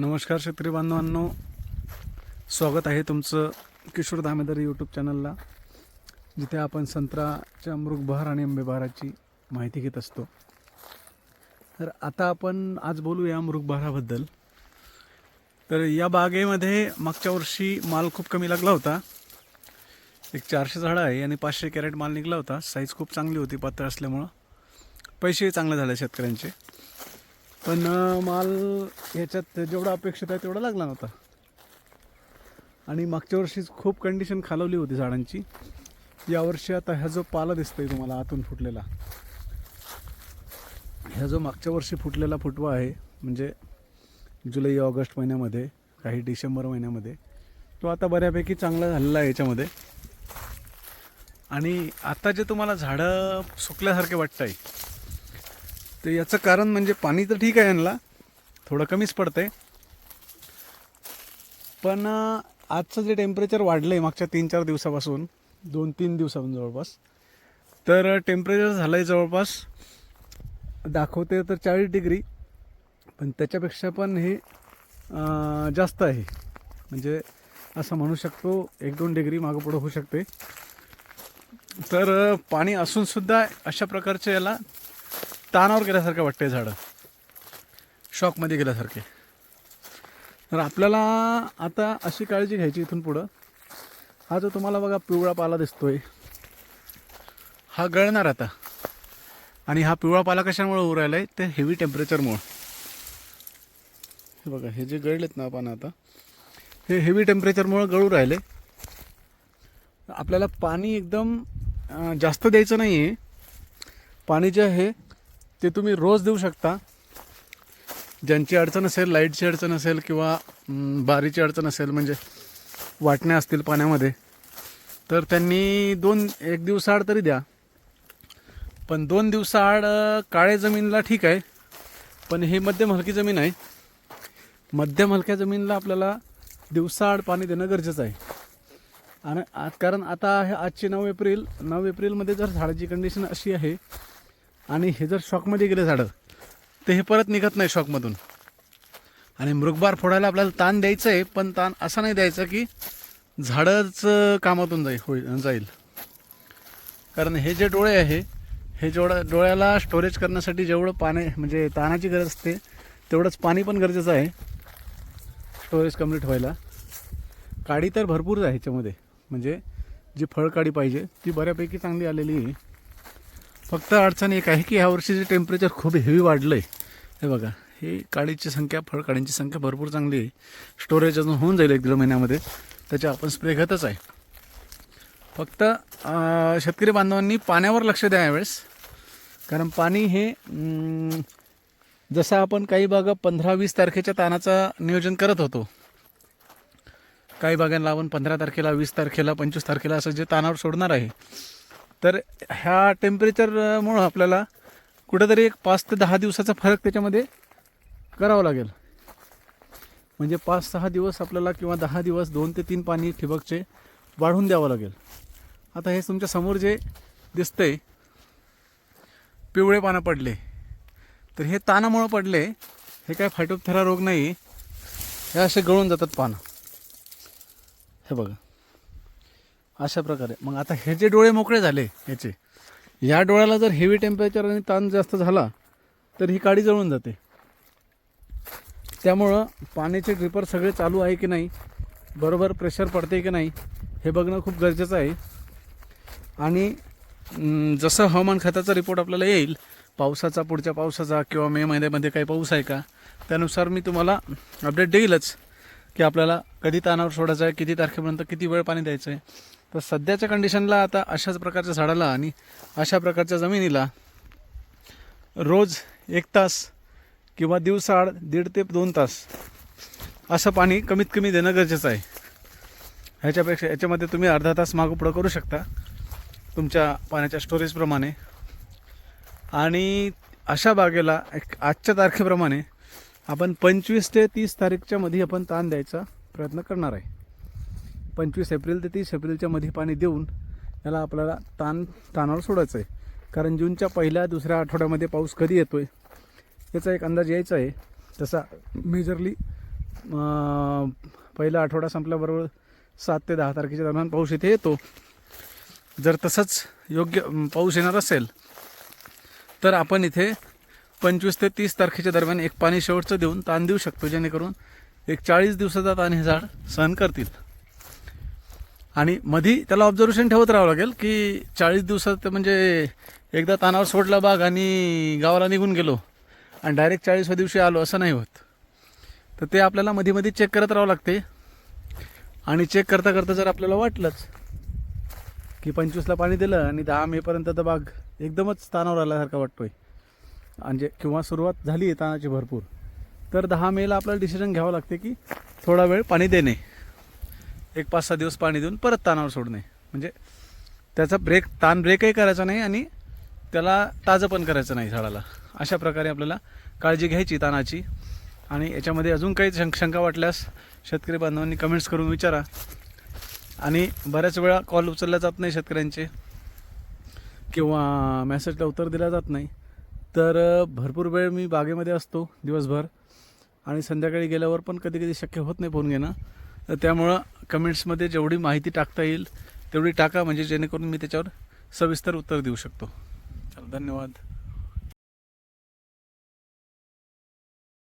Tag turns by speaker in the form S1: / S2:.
S1: नमस्कार शेतकरी बांधवांनो. स्वागत आहे तुमचं किशोर दामेदार यूट्यूब चॅनलला जिथे आपण संत्र्याच्या मृगभार आणि आंबेबहाराची माहिती घेत असतो. तर आता आपण आज बोलूया मृगबहाराबद्दल तर या बागेमध्ये मागच्या वर्षी माल खूप कमी लागला होता. एक चारशे झाडं आहे आणि पाचशे कॅरेट माल निघला होता. साईज खूप चांगली होती पातळ असल्यामुळं. पैसेही चांगले झाले शेतकऱ्यांचे. पण माल ह्याच्यात जेवढा अपेक्षित आहे तेवढा लागला नव्हता. आणि मागच्या वर्षीच खूप कंडिशन खालवली होती झाडांची. यावर्षी आता ह्या जो पाला दिसतोय तुम्हाला आतून फुटलेला ह्या जो मागच्या वर्षी फुटलेला फुटवा आहे म्हणजे जुलै ऑगस्ट महिन्यामध्ये काही डिसेंबर महिन्यामध्ये तो आता बऱ्यापैकी चांगला झालेला आहे याच्यामध्ये. आणि आता जे तुम्हाला झाडं सुकल्यासारखे वाटत आहे तर याचं कारण म्हणजे पाणी तर ठीक आहे यांना. थोडं कमीच पडतंय. पण आजचं जे टेम्परेचर वाढलं आहे मागच्या तीन चार दिवसापासून दोन तीन दिवसापासून जवळपास तर टेम्परेचर झालं आहे जवळपास दाखवते तर चाळीस डिग्री पण त्याच्यापेक्षा पण हे जास्त आहे. म्हणजे असं म्हणू शकतो एक दोन डिग्री मागं पुढं होऊ शकते. तर पाणी असूनसुद्धा अशा प्रकारचे याला तानावर गेल्यासारखं वाटतंय झाडं. शॉकमध्ये गेल्यासारखे. तर आपल्याला आता अशी काळजी घ्यायची इथून पुढं. हा जो तुम्हाला बघा पिवळा पाला दिसतोय हा गळणार आता. आणि हा पिवळा पाला कशामुळे राहिला आहे ते हेवी टेम्परेचरमुळं हे बघा हे जे गळलेत ना पानं आता हे हेवी टेम्परेचरमुळं गळू राहिले. आपल्याला पाणी एकदम जास्त द्यायचं नाही आहे पाणी जे आहे ते तुम्ही रोज देऊ शकता. ज्यांची अडचण असेल लाईटची अडचण असेल किंवा बारीची अडचण असेल म्हणजे वाटण्या असतील पाण्यामध्ये तर त्यांनी दोन एक दिवसाआड तरी द्या. पण दोन दिवसाआड काळे जमीनला ठीक आहे. पण हे मध्यम हलकी जमीन आहे. मध्यम हलक्या जमीनला आपल्याला दिवसाआड पाणी देणं गरजेचं आहे. आणि आज कारण आता आहे आजची नऊ एप्रिल नऊ एप्रिलमध्ये जर झाडाची कंडिशन अशी आहे आणि हे जर शॉकमध्ये गेले झाडं तर हे परत निघत नाही शॉकमधून. आणि मृगबार फोडायला आपल्याला ताण द्यायचं आहे पण ताण असा नाही द्यायचा की झाडंच कामातून जाईल होईल जाईल. कारण हे जे डोळे आहे हे जेवढं डोळ्याला स्टोरेज करण्यासाठी जेवढं पाणी म्हणजे ताणाची गरज असते तेवढंच पाणी पण गरजेचं आहे. स्टोरेज कंप्लीट व्हायला. काडी तर भरपूर आहे ह्याच्यामध्ये. म्हणजे जी फळकाडी पाहिजे ती बऱ्यापैकी चांगली आलेली आहे. फक्त अडचण एक आहे की ह्या वर्षीचे टेम्परेचर खूप हेवी वाढलं आहे हे बघा ही काडीची संख्या फळकाळींची संख्या भरपूर चांगली आहे. स्टोरेज अजून होऊन जाईल एक दीड महिन्यामध्ये. त्याच्या आपण स्प्रे घेतच आहे. फक्त शेतकरी बांधवांनी पाण्यावर लक्ष द्या यावेळेस. कारण पाणी हे जसं आपण काही बागा पंधरा वीस तारखेच्या तानाचं नियोजन करत होतो काही बागांना आपण पंधरा तारखेला वीस तारखेला पंचवीस तारखेला असं जे तानावर सोडणार आहे तर ह्या टेम्परेचरमुळं आपल्याला कुठंतरी एक पाच ते दहा दिवसाचा फरक त्याच्यामध्ये करावा लागेल. म्हणजे पाच सहा दिवस आपल्याला किंवा दहा दिवस दोन ते तीन पाणी ठिबकचे वाढवून द्यावं लागेल. आता हे तुमच्यासमोर जे दिसतंय पिवळे पानं पडले. तर हे तानामुळं पडले हे काय फायटोपथेरा रोग नाही हे असे गळून जातात पानं. हे बघा. अशा प्रकारे. मग आता हे जे डोळे मोकळे झाले ह्याचे या डोळ्याला जर हेवी टेम्परेचर आणि ताण जास्त झाला तर ही काडी जळून जाते. त्यामुळं पाण्याचे ड्रिपर सगळे चालू आहे की नाही बरोबर प्रेशर पडते की नाही हे बघणं खूप गरजेचं आहे. आणि जसं हवामान खात्याचा रिपोर्ट आपल्याला येईल पावसाचा पुढच्या पावसाचा किंवा मे महिन्यामध्ये काही पाऊस आहे का त्यानुसार मी तुम्हाला अपडेट देईलच की आपल्याला कधी तानावर सोडायचं आहे किती तारखेपर्यंत किती वेळ पाणी द्यायचं आहे. तर सध्याच्या कंडिशनला आता अशाच प्रकारच्या झाडाला आणि अशा प्रकारच्या जमिनीला रोज एक तास किंवा दिवसाआड दीड ते दोन तास असं पाणी कमीत कमी देणं गरजेचं आहे. ह्याच्यापेक्षा याच्यामध्ये तुम्ही अर्धा तास मागोपुढं करू शकता तुमच्या पाण्याच्या स्टोरेजप्रमाणे आणि अशा बागेला एक आजच्या तारखेप्रमाणे आपण पंचवीस ते तीस तारीखच्या मध्ये आपण ताण द्यायचा प्रयत्न करणार आहे. पंचवीस एप्रिल ते तीस एप्रिलच्या मध्ये पाणी देऊन याला आपल्याला ताण ताणावर सोडायचं आहे कारण जूनच्या पहिल्या दुसऱ्या आठवड्यामध्ये पाऊस कधी येतो आहे याचा एक अंदाज यायचा आहे. तसा मेजरली पहिला आठवडा संपल्याबरोबर सात ते दहा तारखेच्या दरम्यान पाऊस इथे येतो. जर तसंच योग्य पाऊस येणार असेल तर आपण इथे पंचवीस ते तीस तारखेच्या दरम्यान एक पाणी शेवटचं देऊन ताण देऊ शकतो जेणेकरून एक चाळीस दिवसाचा ताण हे झाड सहन करतील. आणि मधी त्याला ऑब्झर्वेशन ठेवत राहावं लागेल की चाळीस दिवसात म्हणजे एकदा तानावर सोडला बाग आणि गावाला निघून गेलो. आणि डायरेक्ट चाळीसव्या दिवशी आलो असं नाही होत. तर ते आपल्याला मध्ये मध्ये चेक करत राहावं लागते. आणि चेक करता करता जर आपल्याला वाटलंच की पंचवीसला पाणी दिलं आणि दहा मेपर्यंत तर बाग एकदमच तानावर आल्यासारखा वाटतोय. म्हणजे किंवा सुरुवात झाली आहे तानाची भरपूर तर दहा मेला आपल्याला डिसिजन घ्यावं लागते की थोडा वेळ पाणी देणे. एक पाच सहा दिवस पाणी देऊन परत तानावर सोडणे. म्हणजे त्याचा ब्रेक ताण ब्रेकही करायचा नाही आणि त्याला ताजं पण करायचं नाही झाडाला. अशा प्रकारे आपल्याला काळजी घ्यायची तानाची. आणि याच्यामध्ये अजून काही शं शंका वाटल्यास शेतकरी बांधवांनी कमेंट्स करून विचारा. आणि बऱ्याच वेळा कॉल उचलला जात नाही शेतकऱ्यांचे. किंवा मेसेजला उत्तर दिलं जात नाही. तर भरपूर वेळ मी बागेमध्ये असतो दिवसभर. आणि संध्याकाळी गेल्यावर पण कधी कधी शक्य होत नाही फोन घेणं. तर त्यामुळं कमेंट्समध्ये जेवढी माहिती टाकता येईल तेवढी टाका म्हणजे जेणेकरून मी त्याच्यावर सविस्तर उत्तर देऊ शकतो. चल धन्यवाद.